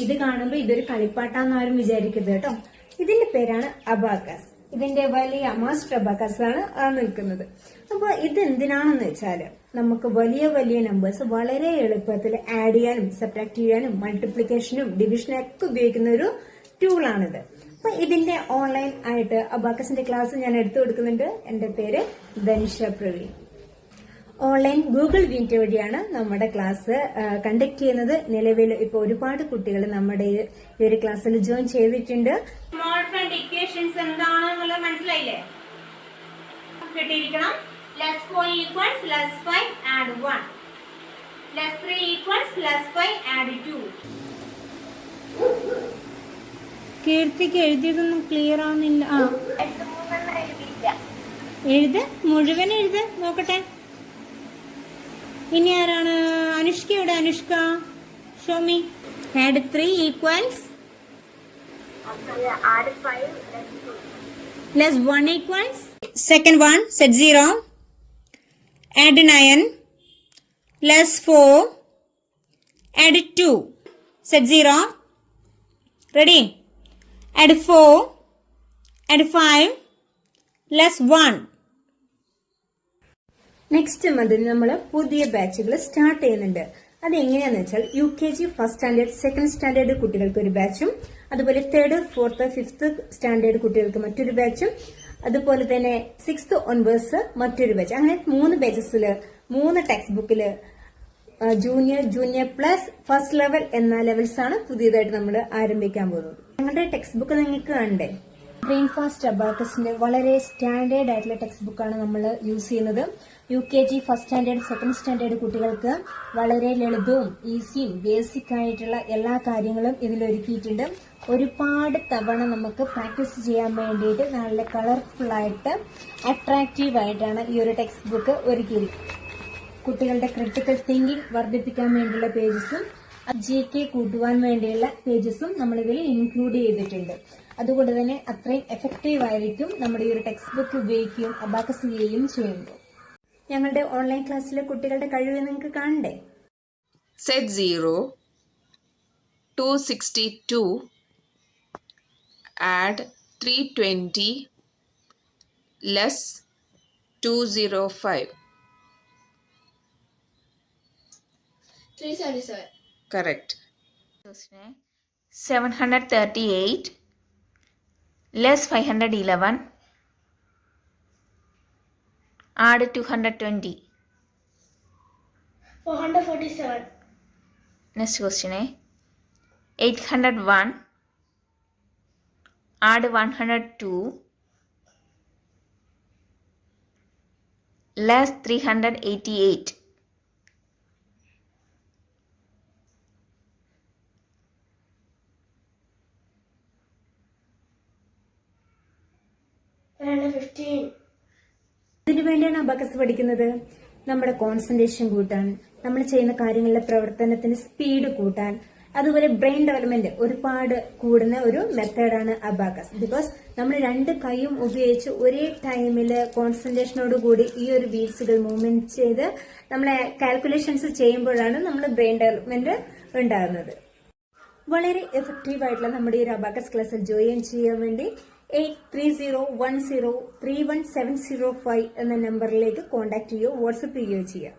ഇത് കാണുമ്പോൾ ഇതൊരു കളിപ്പാട്ടാന്ന് ആരും വിചാരിക്കരുത് കേട്ടോ. ഇതിന്റെ പേരാണ് അബാക്കസ്. ഇതിന്റെ വലിയ മാസ്റ്റർ അബാക്കസ് ആണ് നിൽക്കുന്നത്. അപ്പൊ ഇത് എന്തിനാണെന്ന് വെച്ചാൽ നമുക്ക് വലിയ വലിയ നമ്പേഴ്സ് വളരെ എളുപ്പത്തിൽ ആഡ് ചെയ്യാനും സബ്ട്രാക്ട് ചെയ്യാനും മൾട്ടിപ്ലിക്കേഷനും ഡിവിഷനും ഒക്കെ ഉപയോഗിക്കുന്ന ഒരു ടൂളാണിത് അപ്പൊ ഇതിന്റെ ഓൺലൈൻ ആയിട്ട് അബാക്കസിന്റെ ക്ലാസ് ഞാൻ എടുത്തു കൊടുക്കുന്നുണ്ട്. എന്റെ പേര് Dhanisha Praveen. Online Google Meet വഴിയാണ് നമ്മുടെ ക്ലാസ് കണ്ടക്ട് ചെയ്യുന്നത്. നിലവിൽ ഇപ്പൊ ഒരുപാട് കുട്ടികൾ നമ്മുടെ ഈ ഈ ഒരു ക്ലാസ്സിൽ ജോയിൻ ചെയ്തിട്ടുണ്ട്. സ്മോൾ ഫ്രണ്ട് ഇക്വേഷൻസ് എന്താണെന്നുള്ളത് മനസ്സിലായില്ലേ? കിട്ടിയിരിക്കണം. Less four equals less five add one less three equals less five add two കീർത്തിക്ക് എഴുതിയതൊന്നും ക്ലിയർ ആവുന്നില്ല. ആ. എഴുത് മുഴുവൻ എഴുത് നോക്കട്ടെ. ഇനി ആരാണ്? അനുഷ്കയുടെ Anushka. Show me. Add three equals less one equals second one set zero add nine less four add two set zero ready add four add five less one next മന്തിൽ നമ്മൾ പുതിയ ബാച്ചുകൾ സ്റ്റാർട്ട് ചെയ്യുന്നുണ്ട്. അത് എങ്ങനെയാന്ന് വെച്ചാൽ U K G first standard second standard കുട്ടികൾക്ക് ഒരു ബാച്ചും അതുപോലെ തേർഡ് ഫോർത്ത് ഫിഫ്ത്ത് സ്റ്റാൻഡേർഡ് കുട്ടികൾക്ക് മറ്റൊരു ബാച്ചും അതുപോലെ തന്നെ സിക്സ്ത് ഒൻവേഴ്സ് മറ്റൊരു ബാച്ച് അങ്ങനെ മൂന്ന് ബാച്ചസിൽ മൂന്ന് ടെക്സ്റ്റ് ബുക്കിൽ junior junior plus first level എന്ന ലെവൽസ് ആണ് പുതിയതായിട്ട് നമ്മൾ ആരംഭിക്കാൻ പോകുന്നത്. ഞങ്ങളുടെ ടെക്സ്റ്റ് ബുക്ക് നിങ്ങൾക്ക് കണ്ടേ ബ്രെയിൻ ഫാസ്റ്റ് അബാക്കസിന്റെ വളരെ സ്റ്റാൻഡേർഡ് ആയിട്ടുള്ള ടെക്സ്റ്റ് ബുക്കാണ് നമ്മൾ യൂസ് ചെയ്യുന്നത്. U K G first standard second standard കുട്ടികൾക്ക് വളരെ ലളിതവും ഈസിയും ബേസിക് ആയിട്ടുള്ള എല്ലാ കാര്യങ്ങളും ഇതിൽ ഒരുക്കിയിട്ടുണ്ട് ഒരുപാട് തവണ നമുക്ക് പ്രാക്ടീസ് ചെയ്യാൻ വേണ്ടിയിട്ട് നല്ല കളർഫുൾ ആയിട്ട് അട്രാക്റ്റീവ് ആയിട്ടാണ് ഈ ഒരു ടെക്സ്റ്റ് ബുക്ക് ഒരുക്കിയിരിക്കുന്നത്. കുട്ടികളുടെ ക്രിട്ടിക്കൽ തിങ്കിങ് വർദ്ധിപ്പിക്കാൻ വേണ്ടിയുള്ള പേജസും ജി കെ കൂട്ടുവാൻ വേണ്ടിയുള്ള പേജസും നമ്മളിതിൽ ഇൻക്ലൂഡ് ചെയ്തിട്ടുണ്ട്. അതുകൊണ്ട് തന്നെ അത്രയും എഫക്റ്റീവ് ആയിരിക്കും നമ്മുടെ ഈ ഒരു ടെക്സ്റ്റ് ബുക്ക് ഉപയോഗിക്കുകയും അബാക്കസ് ചെയ്യുകയും ചെയ്യുമ്പോൾ ഞങ്ങളുടെ ഓൺലൈൻ ക്ലാസ്സിലെ കുട്ടികളുടെ കഴിവ് നിങ്ങൾക്ക് കാണണ്ടേ? Set zero two sixty two 0 262 add 320 correct 205 377. correct. 738 less 511 add 220 447. next question eh? 801 add 102 less 388 ഇതിനു വേണ്ടിയാണ് അബക്കസ് പഠിക്കുന്നത്. നമ്മുടെ കോൺസെൻട്രേഷൻ കൂട്ടാൻ നമ്മൾ ചെയ്യുന്ന കാര്യങ്ങളുടെ പ്രവർത്തനത്തിന് സ്പീഡ് കൂട്ടാൻ. അതുപോലെ ബ്രെയിൻ ഡെവലപ്മെന്റ് ഒരുപാട് കൂടുന്ന ഒരു മെത്തേഡാണ് അബാക്കസ്. ബിക്കോസ് നമ്മൾ രണ്ട് കൈയും ഉപയോഗിച്ച് ഒരേ ടൈമിൽ കോൺസെൻട്രേഷനോട് കൂടി ഈ ഒരു വീൽസുകൾ മൂവ്മെന്റ് ചെയ്ത് നമ്മളെ കാൽക്കുലേഷൻസ് ചെയ്യുമ്പോഴാണ് നമ്മൾ ബ്രെയിൻ ഡെവലപ്മെന്റ് ഉണ്ടാകുന്നത്. വളരെ എഫക്റ്റീവ് ആയിട്ടുള്ള നമ്മുടെ ഈ ഒരു അബാക്കസ് ക്ലാസ്സിൽ ജോയിൻ ചെയ്യാൻ വേണ്ടി eight three zero one zero three one seven zero five എന്ന നമ്പറിലേക്ക് കോൺടാക്ട് ചെയ്യുകയോ വാട്സപ്പ് ചെയ്യുകയോ ചെയ്യാം.